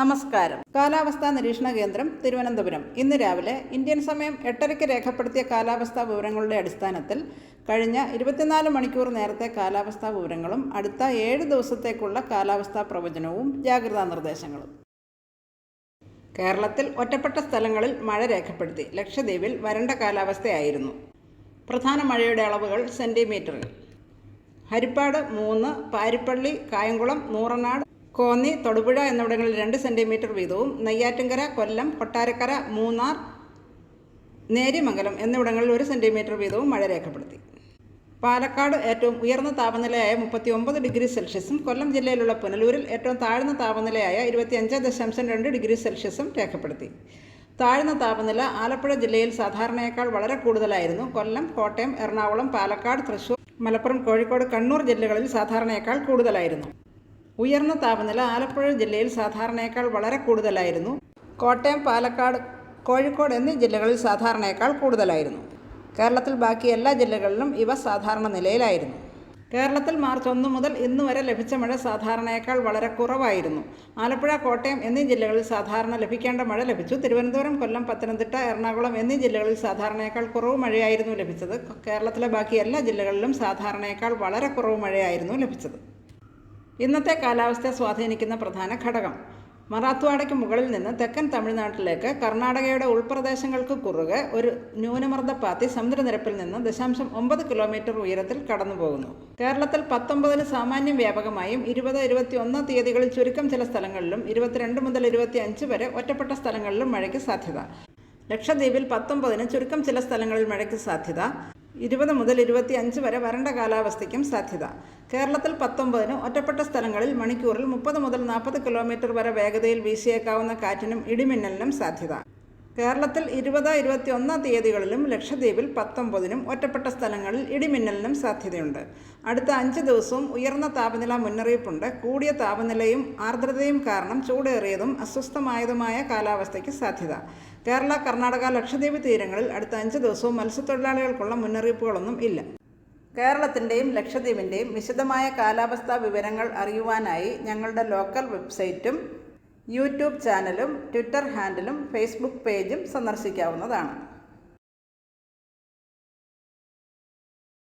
നമസ്കാരം. കാലാവസ്ഥാ നിരീക്ഷണ കേന്ദ്രം തിരുവനന്തപുരം. ഇന്ന് രാവിലെ ഇന്ത്യൻ സമയം എട്ടരയ്ക്ക് രേഖപ്പെടുത്തിയ കാലാവസ്ഥാ വിവരങ്ങളുടെ അടിസ്ഥാനത്തിൽ കഴിഞ്ഞ ഇരുപത്തിനാല് മണിക്കൂർ നേരത്തെ കാലാവസ്ഥാ വിവരങ്ങളും അടുത്ത ഏഴ് ദിവസത്തേക്കുള്ള കാലാവസ്ഥാ പ്രവചനവും ജാഗ്രതാ നിർദ്ദേശങ്ങളും. കേരളത്തിൽ ഒറ്റപ്പെട്ട സ്ഥലങ്ങളിൽ മഴ രേഖപ്പെടുത്തി. ലക്ഷദ്വീപിൽ വരണ്ട കാലാവസ്ഥയായിരുന്നു. പ്രധാന മഴയുടെ അളവുകൾ സെന്റിമീറ്ററിൽ ഹരിപ്പാട് മൂന്ന് പാരിപ്പള്ളി കായംകുളം നൂറനാട് കോന്നി തൊടുപുഴ എന്നിവിടങ്ങളിൽ രണ്ട് സെന്റിമീറ്റർ വീതവും നെയ്യാറ്റിൻകര കൊല്ലം കൊട്ടാരക്കര മൂന്നാർ നേര്യമംഗലം എന്നിവിടങ്ങളിൽ ഒരു സെന്റിമീറ്റർ വീതവും മഴ രേഖപ്പെടുത്തി. പാലക്കാട് ഏറ്റവും ഉയർന്ന താപനിലയായ മുപ്പത്തി ഒമ്പത് ഡിഗ്രി സെൽഷ്യസും കൊല്ലം ജില്ലയിലുള്ള പുനലൂരിൽ ഏറ്റവും താഴ്ന്ന താപനിലയായ ഇരുപത്തിയഞ്ച് ദശാംശം രണ്ട് ഡിഗ്രി സെൽഷ്യസും രേഖപ്പെടുത്തി. താഴ്ന്ന താപനില ആലപ്പുഴ ജില്ലയിൽ സാധാരണയേക്കാൾ വളരെ കൂടുതലായിരുന്നു. കൊല്ലം കോട്ടയം എറണാകുളം പാലക്കാട് തൃശൂർ മലപ്പുറം കോഴിക്കോട് കണ്ണൂർ ജില്ലകളിൽ സാധാരണയേക്കാൾ കൂടുതലായിരുന്നു. ഉയർന്ന താപനില ആലപ്പുഴ ജില്ലയിൽ സാധാരണയേക്കാൾ വളരെ കൂടുതലായിരുന്നു. കോട്ടയം പാലക്കാട് കോഴിക്കോട് എന്നീ ജില്ലകളിൽ സാധാരണയേക്കാൾ കൂടുതലായിരുന്നു. കേരളത്തിൽ ബാക്കി എല്ലാ ജില്ലകളിലും ഇവ സാധാരണ നിലയിലായിരുന്നു. കേരളത്തിൽ മാർച്ച് ഒന്ന് മുതൽ ഇന്ന് വരെ ലഭിച്ച മഴ സാധാരണയേക്കാൾ വളരെ കുറവായിരുന്നു. ആലപ്പുഴ കോട്ടയം എന്നീ ജില്ലകളിൽ സാധാരണ ലഭിക്കേണ്ട മഴ ലഭിച്ചു. തിരുവനന്തപുരം കൊല്ലം പത്തനംതിട്ട എറണാകുളം എന്നീ ജില്ലകളിൽ സാധാരണയേക്കാൾ കുറവ് മഴയായിരുന്നു ലഭിച്ചത്. കേരളത്തിലെ ബാക്കി എല്ലാ ജില്ലകളിലും സാധാരണയേക്കാൾ വളരെ കുറവ് മഴയായിരുന്നു ലഭിച്ചത്. ഇന്നത്തെ കാലാവസ്ഥയെ സ്വാധീനിക്കുന്ന പ്രധാന ഘടകം. മറാത്ത്വാഡയ്ക്ക് മുകളിൽ നിന്ന് തെക്കൻ തമിഴ്നാട്ടിലേക്ക് കർണാടകയുടെ ഉൾപ്രദേശങ്ങൾക്ക് കുറുകെ ഒരു ന്യൂനമർദ്ദപ്പാത്തി സമുദ്രനിരപ്പിൽ നിന്ന് ദശാംശം ഒമ്പത് കിലോമീറ്റർ ഉയരത്തിൽ കടന്നുപോകുന്നു. കേരളത്തിൽ പത്തൊമ്പതിന് സാമാന്യം വ്യാപകമായും ഇരുപത് ഇരുപത്തി ഒന്ന് തീയതികളിൽ ചുരുക്കം ചില സ്ഥലങ്ങളിലും ഇരുപത്തിരണ്ട് മുതൽ ഇരുപത്തി അഞ്ച് വരെ ഒറ്റപ്പെട്ട സ്ഥലങ്ങളിലും മഴയ്ക്ക് സാധ്യത. ലക്ഷദ്വീപിൽ പത്തൊമ്പതിന് ചുരുക്കം ചില സ്ഥലങ്ങളിൽ മഴയ്ക്ക് സാധ്യത. ഇരുപത് മുതൽ ഇരുപത്തി അഞ്ച് വരെ വരണ്ട കാലാവസ്ഥയ്ക്കും സാധ്യത. കേരളത്തിൽ പത്തൊമ്പതിന് ഒറ്റപ്പെട്ട സ്ഥലങ്ങളിൽ മണിക്കൂറിൽ മുപ്പത് മുതൽ നാൽപ്പത് കിലോമീറ്റർ വരെ വേഗതയിൽ വീശിയേക്കാവുന്ന കാറ്റിനും ഇടിമിന്നലിനും സാധ്യത. കേരളത്തിൽ ഇരുപത് ഇരുപത്തി ഒന്നാം തീയതികളിലും ലക്ഷദ്വീപിൽ പത്തൊമ്പതിനും ഒറ്റപ്പെട്ട സ്ഥലങ്ങളിൽ ഇടിമിന്നലിനും സാധ്യതയുണ്ട്. അടുത്ത അഞ്ച് ദിവസവും ഉയർന്ന താപനില മുന്നറിയിപ്പുണ്ട്. കൂടിയ താപനിലയും ആർദ്രതയും കാരണം ചൂടേറിയതും അസ്വസ്ഥമായതുമായ കാലാവസ്ഥയ്ക്ക് സാധ്യത. കേരള കർണാടക ലക്ഷദ്വീപ് തീരങ്ങളിൽ അടുത്ത അഞ്ച് ദിവസവും മത്സ്യത്തൊഴിലാളികൾക്കുള്ള മുന്നറിയിപ്പുകളൊന്നും ഇല്ല. കേരളത്തിന്റെയും ലക്ഷദ്വീപിന്റെയും വിശദമായ കാലാവസ്ഥാ വിവരങ്ങൾ അറിയുവാനായി ഞങ്ങളുടെ ലോക്കൽ വെബ്സൈറ്റും യൂട്യൂബ് ചാനലും ട്വിറ്റർ ഹാൻഡിലും ഫേസ്ബുക്ക് പേജും സന്ദർശിക്കാവുന്നതാണ്.